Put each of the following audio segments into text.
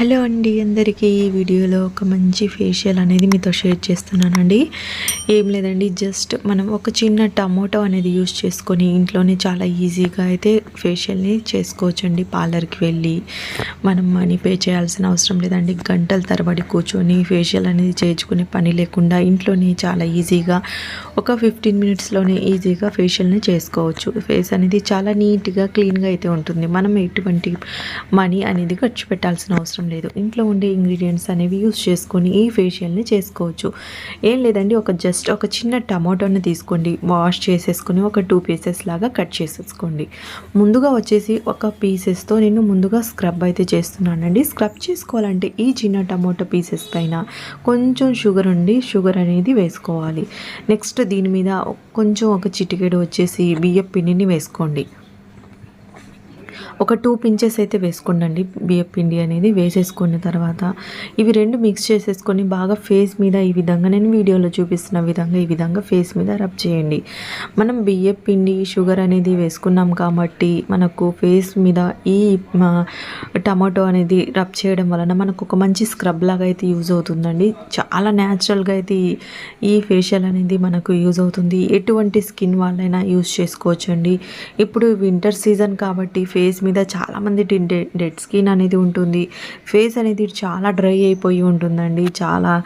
Hello అండి అందరికీ ఈ వీడియోలో ఒక మంచి ఫేషియల్ అనేది మీతో షేర్ చేస్తున్నానండి. ఏం లేదండి జస్ట్ మనం ఒక చిన్న టమోటో అనేది యూజ్ చేసుకొని ఇంట్లోనే చాలా ఈజీగా అయితే ఫేషియల్ని చేసుకోవచ్చండి. పార్లర్కి వెళ్ళి మనం మనీ పే చేయాల్సిన అవసరం లేదండి. గంటల తరబడి కూర్చొని ఫేషియల్ అనేది చేయించుకునే పని లేకుండా ఇంట్లోనే చాలా ఈజీగా ఒక ఫిఫ్టీన్ మినిట్స్లోనే ఈజీగా ఫేషియల్ని చేసుకోవచ్చు. ఫేస్ అనేది చాలా నీట్గా క్లీన్గా అయితే ఉంటుంది. మనం ఎటువంటి మనీ అనేది ఖర్చు పెట్టాల్సిన అవసరం లేదు. ఇంట్లో ఉండే ఇంగ్రీడియంట్స్ అనేవి యూస్ చేసుకొని ఈ ఫేషియల్ని చేసుకోవచ్చు. ఏం లేదండి ఒక జస్ట్ ఒక చిన్న టమాటోని తీసుకోండి. వాష్ చేసేసుకొని ఒక టూ పీసెస్ లాగా కట్ చేసేసుకోండి. ముందుగా వచ్చేసి ఒక పీసెస్తో నేను ముందుగా స్క్రబ్ అయితే చేస్తున్నానండి. స్క్రబ్ చేసుకోవాలంటే ఈ చిన్న టమాటో పీసెస్ పైన కొంచెం షుగర్ ఉండి షుగర్ అనేది వేసుకోవాలి. నెక్స్ట్ దీని మీద కొంచెం ఒక చిటికెడు వచ్చేసి బియ్యం పిండిని వేసుకోండి. ఒక టూ పించెస్ అయితే వేసుకోండి బియ్యపు పిండి అనేది వేసేసుకున్న తర్వాత ఇవి రెండు మిక్స్ చేసేసుకొని బాగా ఫేస్ మీద ఈ విధంగా నేను వీడియోలో చూపిస్తున్న విధంగా ఈ విధంగా ఫేస్ మీద రబ్ చేయండి. మనం బియ్యం పిండి షుగర్ అనేది వేసుకున్నాం కాబట్టి మనకు ఫేస్ మీద ఈ టమాటో అనేది రబ్ చేయడం వలన మనకు ఒక మంచి స్క్రబ్ లాగా అయితే యూజ్ అవుతుందండి. చాలా న్యాచురల్గా అయితే ఈ ఫేషియల్ అనేది మనకు యూజ్ అవుతుంది. ఎటువంటి స్కిన్ వాళ్ళైనా యూజ్ చేసుకోవచ్చండి. ఇప్పుడు వింటర్ సీజన్ కాబట్టి ఫేస్ మీద చాలామంది డెడ్ స్కిన్ అనేది ఉంటుంది. ఫేస్ అనేది చాలా డ్రై అయిపోయి ఉంటుందండి. చాలా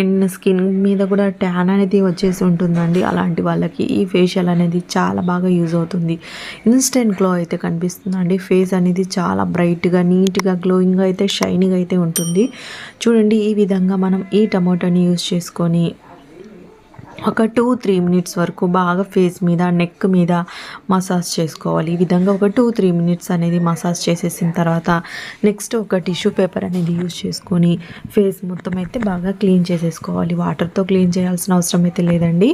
అండ్ స్కిన్ మీద కూడా ట్యాన్ అనేది వచ్చేసి ఉంటుందండి. అలాంటి వాళ్ళకి ఈ ఫేషియల్ అనేది చాలా బాగా యూజ్ అవుతుంది. ఇన్స్టెంట్ గ్లో అయితే కనిపిస్తుందండి. ఫేస్ అనేది చాలా బ్రైట్గా నీట్గా గ్లోయింగ్గా అయితే షైనింగ్ అయితే ఉంటుంది. చూడండి ఈ విధంగా మనం ఈ టమాటోని యూస్ చేసుకొని ఒక టూ త్రీ మినిట్స్ వరకు బాగా ఫేస్ మీద నెక్ మీద మసాజ్ చేసుకోవాలి. ఈ విధంగా ఒక టూ త్రీ మినిట్స్ అనేది మసాజ్ చేసేసిన తర్వాత నెక్స్ట్ ఒక టిష్యూ పేపర్ అనేది యూజ్ చేసుకొని ఫేస్ మొత్తం అయితే బాగా క్లీన్ చేసేసుకోవాలి. వాటర్తో క్లీన్ చేయాల్సిన అవసరం అయితే లేదండి.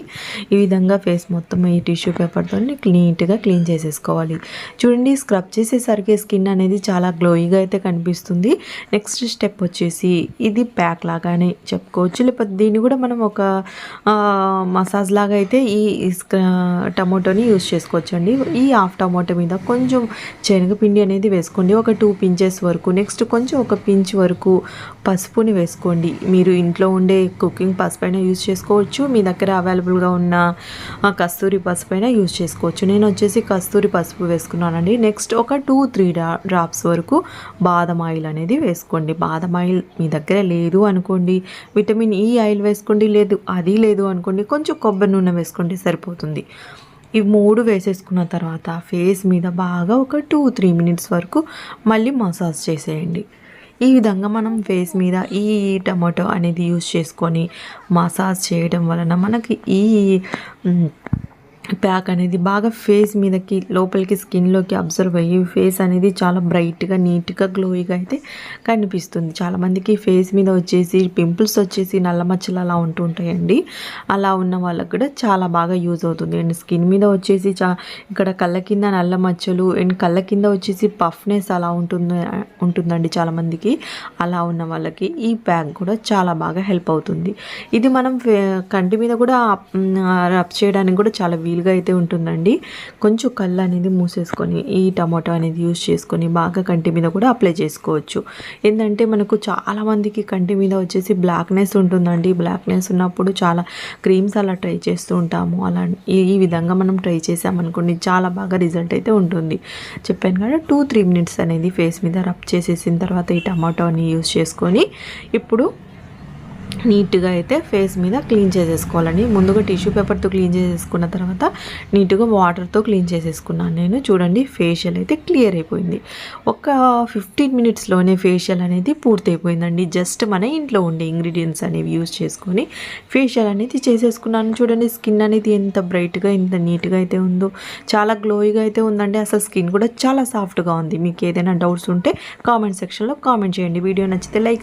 ఈ విధంగా ఫేస్ మొత్తం ఈ టిష్యూ పేపర్తో నీట్గా క్లీన్ చేసేసుకోవాలి. చూడండి స్క్రబ్ చేసేసరికి స్కిన్ అనేది చాలా గ్లోయిగా అయితే కనిపిస్తుంది. నెక్స్ట్ స్టెప్ వచ్చేసి ఇది ప్యాక్ లాగానే చెప్పుకోవచ్చు. లేకపోతే దీన్ని కూడా మనం ఒక మసాజ్ లాగా అయితే ఈ టమాటోని యూస్ చేసుకోవచ్చండి. ఈ హాఫ్ టమాటో మీద కొంచెం శనగపిండి అనేది వేసుకోండి. ఒక టూ పించెస్ వరకు నెక్స్ట్ కొంచెం ఒక పించ్ వరకు పసుపుని వేసుకోండి. మీరు ఇంట్లో ఉండే కుకింగ్ పసుపు అయినా యూజ్ చేసుకోవచ్చు. మీ దగ్గర అవైలబుల్గా ఉన్న కస్తూరి పసుపు అయినా యూజ్ చేసుకోవచ్చు. నేను వచ్చేసి కస్తూరి పసుపు వేసుకున్నానండి. నెక్స్ట్ ఒక టూ త్రీ డ్రాప్స్ వరకు బాదం ఆయిల్ అనేది వేసుకోండి. బాదం ఆయిల్ మీ దగ్గర లేదు అనుకోండి. విటమిన్ ఈ ఆయిల్ వేసుకోండి. లేదు అది లేదు అనుకోండి. కొంచెం కొబ్బరి నూనె వేసుకోండి సరిపోతుంది. ఈ మూడు వేసేసుకున్న తర్వాత ఫేస్ మీద బాగా ఒక టూ త్రీ మినిట్స్ వరకు మళ్ళీ మసాజ్ చేసేయండి. ఈ విధంగా మనం ఫేస్ మీద ఈ టమాటో అనేది యూస్ చేసుకొని మసాజ్ చేయడం వలన మనకి ఈ ప్యాక్ అనేది బాగా ఫేస్ మీదకి లోపలికి స్కిన్లోకి అబ్జర్వ్ అయ్యి ఫేస్ అనేది చాలా బ్రైట్గా నీట్గా గ్లోయిగా అయితే కనిపిస్తుంది. చాలామందికి ఫేస్ మీద వచ్చేసి పింపుల్స్ వచ్చేసి నల్ల మచ్చలు అలా ఉంటుంటాయండి అలా ఉన్న వాళ్ళకి కూడా చాలా బాగా యూజ్ అవుతుంది. అండ్ స్కిన్ మీద వచ్చేసి చా ఇక్కడ కళ్ళ కింద నల్ల మచ్చలు అండ్ కళ్ళ కింద వచ్చేసి పఫ్నెస్ అలా ఉంటుంది ఉంటుందండి చాలామందికి అలా ఉన్న వాళ్ళకి ఈ ప్యాక్ కూడా చాలా బాగా హెల్ప్ అవుతుంది. ఇది మనం కంటి మీద కూడా రబ్ చేయడానికి కూడా చాలా వీలుగా అయితే ఉంటుందండి. కొంచెం కళ్ళు అనేది మూసేసుకొని ఈ టమాటో అనేది యూస్ చేసుకొని బాగా కంటి మీద కూడా అప్లై చేసుకోవచ్చు. ఏంటంటే మనకు చాలామందికి కంటి మీద వచ్చేసి బ్లాక్నెస్ ఉంటుందండి. బ్లాక్నెస్ ఉన్నప్పుడు చాలా క్రీమ్స్ అలా ట్రై చేస్తూ ఉంటాము. అలా ఈ విధంగా మనం ట్రై చేసామనుకోండి చాలా బాగా రిజల్ట్ అయితే ఉంటుంది. చెప్పాను కదా టూ త్రీ మినిట్స్ అనేది ఫేస్ మీద రబ్ చేసేసిన తర్వాత ఈ టమాటోని యూస్ చేసుకొని ఇప్పుడు నీట్గా అయితే ఫేస్ మీద క్లీన్ చేసేసుకోవాలండి. ముందుగా టిష్యూ పేపర్తో క్లీన్ చేసేసుకున్న తర్వాత నీట్గా వాటర్తో క్లీన్ చేసేసుకున్నాను నేను. చూడండి ఫేషియల్ అయితే క్లియర్ అయిపోయింది. ఒక ఫిఫ్టీన్ మినిట్స్లోనే ఫేషియల్ అనేది పూర్తయిపోయిందండి. జస్ట్ మన ఇంట్లో ఉండే ఇంగ్రీడియంట్స్ అనేవి యూజ్ చేసుకొని ఫేషియల్ అనేది చేసేసుకున్నాను. చూడండి స్కిన్ అనేది ఎంత బ్రైట్గా ఎంత నీట్గా అయితే ఉందో. చాలా గ్లోయిగా అయితే ఉందండి. అసలు స్కిన్ కూడా చాలా సాఫ్ట్గా ఉంది. మీకు ఏదైనా డౌట్స్ ఉంటే కామెంట్ సెక్షన్లో కామెంట్ చేయండి. వీడియో నచ్చితే లైక్